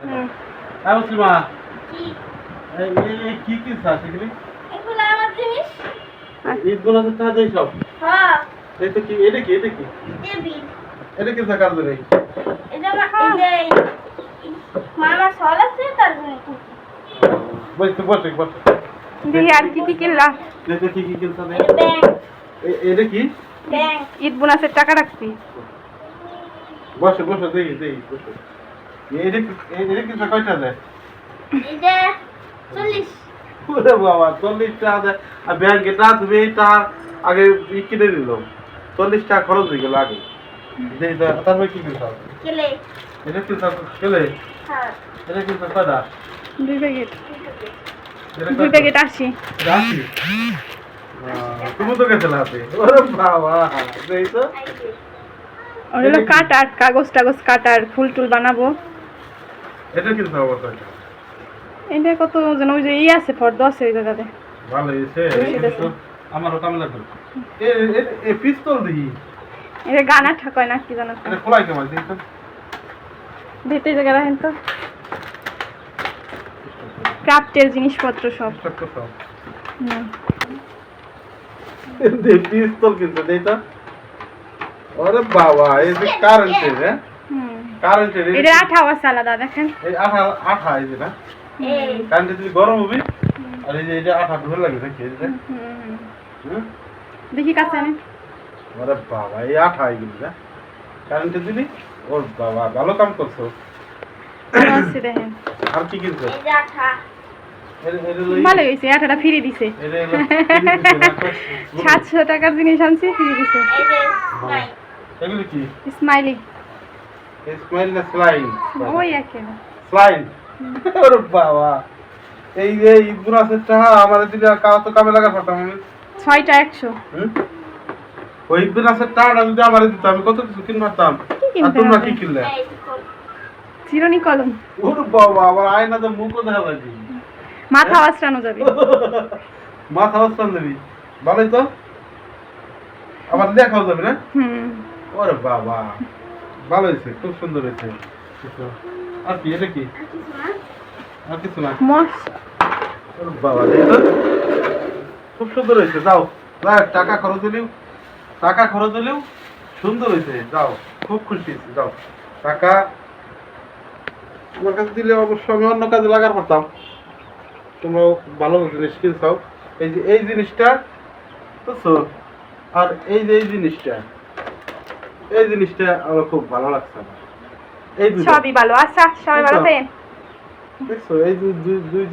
হুম। হ্যাঁ মুসলিমা। কি? কি কি আছে এগুলি এগুলো আমার জিনিস। ঈদগুলো তো তাদের সব। হ্যাঁ। তো কি এটা কি এটা কি? এটা কি জন্য? এটা যে মামার সল আছে তার জন্য। বসে বসে বসে। দেখি আর কি কি কিনলা। দেখো কি কি এটা এটা কি? ব্যাংক। ঈদ বোনাসের টাকা রাখছি বসে বসে দেখি দেখি বসে। আগে কিনে দিল চল্লিশ টাকা খরচ হয়ে গেল আগে। তারপরে কি কিনতে হবে? এটা কিনতে কেলে? হ্যাঁ। এটা কিনতে হবে কয়টা? দুই প্যাকেট। দুই? প্যাকেট আশি। আশি? তুমি তো গেছিলে হাতে ওরে বাবা দেই তো কাটার কাগজ টাগজ কাটার ফুল টুল বানাবো। এটা কিনতে কয়টা এটা কত যেন ওই যে ই আছে ফর্দ আছে ওই জায়গাতে। ভালো হয়েছে। আমারও কামে লাগবে এ পিস্তল দিই এটা গানা ঠাকয় না কি জানো? এটা খোলাই কেমন? দিই তো। জায়গা রাখেন তো। ক্রাফটের জিনিসপত্র সব। সব। হুম। পিস্তল কিন্তু দেই তো ওরে বাবা এই যে কারেন্টের হ্যাঁ? এটা আঠাও আছে আলাদা দেখেন। এই আঠা আঠা এই না? যদি গরম হবে আর এই যে এটা আঠা ধরে? দেখি কাছে নে ওরে বাবা এই আঠা এগুলি না? কারেন্টে দিলি ওর বাবা ভালো কাম করছ। আর কি কিনছো? ভালো হয়েছে আঠাটা ফিরে দিছে? সাতশো টাকার জিনিস আনছি ফিরে দিছে। এই যে নাই এগুলি কি? স্মাইলি। স্মাইল না স্লাইন ওই একে স্লাইন ওরে বাবা। এই যে ইবুর আছে টাকা আমার দিলে কাজ তো কামে লাগা পারতাম আমি? ওই ইবুর আছে যদি আমার দিত আমি কত কিছু পারতাম আর তোমরা কি কিনলে। চিরনি কলম। ওরে বাবা আমার আয়না তো মুখও দেখা যাচ্ছে মাথা আশ্রানো যাবে। মাথা ভালোই তো? আবার দেখাও যাবে না? হুম। ওরে বাবা। ভালো হয়েছে, খুব সুন্দর হয়েছে। আর কি, এটা কি? আর কিছু না। বাবা খুব সুন্দর হয়েছে, যাও। টাকা খরচ হলেও, টাকা খরচ হলেও সুন্দর হয়েছে, যাও। খুব খুশি হয়েছি, যাও। টাকা আমার কাছে দিলে অবশ্য আমি অন্য কাজে লাগার পারতাম। তোমরাও ভালো জিনিস কিনছাও। এই যে, এই জিনিসটা, বুঝছ? আর এই যে, এই জিনিসটা এই জিনিসটা আমার খুব ভালো লাগছে এই সবই ভালো। আচ্ছা সবাই ভালো থাকেন। এই দুই দুই